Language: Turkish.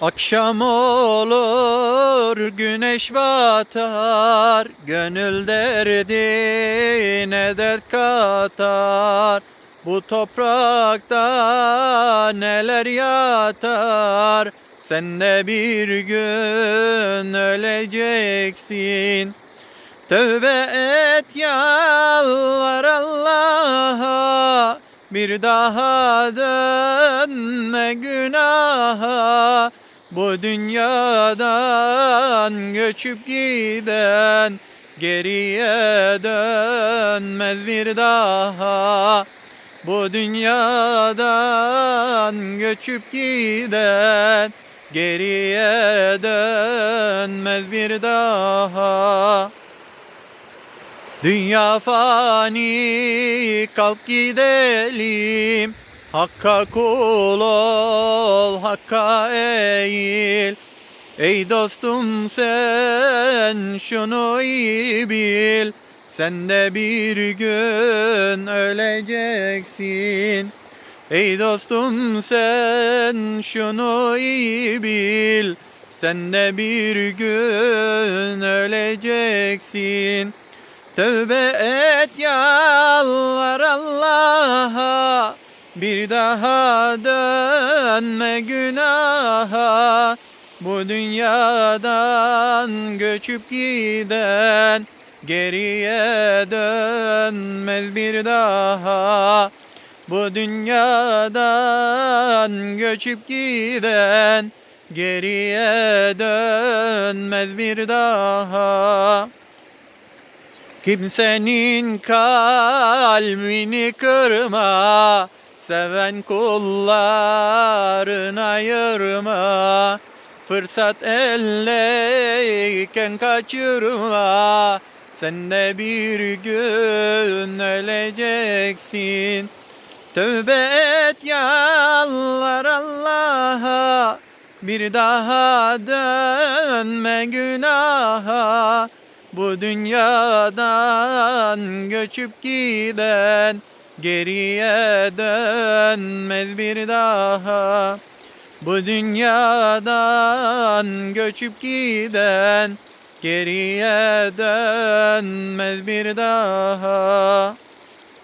Akşam olur güneş batar Gönül derdine dert katar? Bu toprakta neler yatar? Sen de bir gün öleceksin. Tövbe et yalvar Allah'a Bir daha dönme günaha Bu dünyadan göçüp giden Geriye dönmez bir daha. Bu dünyadan göçüp giden Geriye dönmez bir daha. Dünya fani kalk gidelim Hakka kul ol Hakka eğil. Ey dostum sen şunu iyi bil. Sen de bir gün öleceksin. Ey dostum sen şunu iyi bil. Sen de bir gün öleceksin. Tövbe et yalvar Allah'a Bir daha dönme günaha. Bu dünyadan göçüp giden Geriye dönmez bir daha. Bu dünyadan göçüp giden Geriye dönmez bir daha. Kimsenin kalbini kırma Seven kullarına ayırma. Fırsat elleyken kaçırma. Sen de bir gün öleceksin. Tövbe et yalvar Allah'a. Bir daha dönme günaha. Bu dünyadan göçüp giden Geriye dönmez bir daha. Bu dünyadan göçüp giden Geriye dönmez bir daha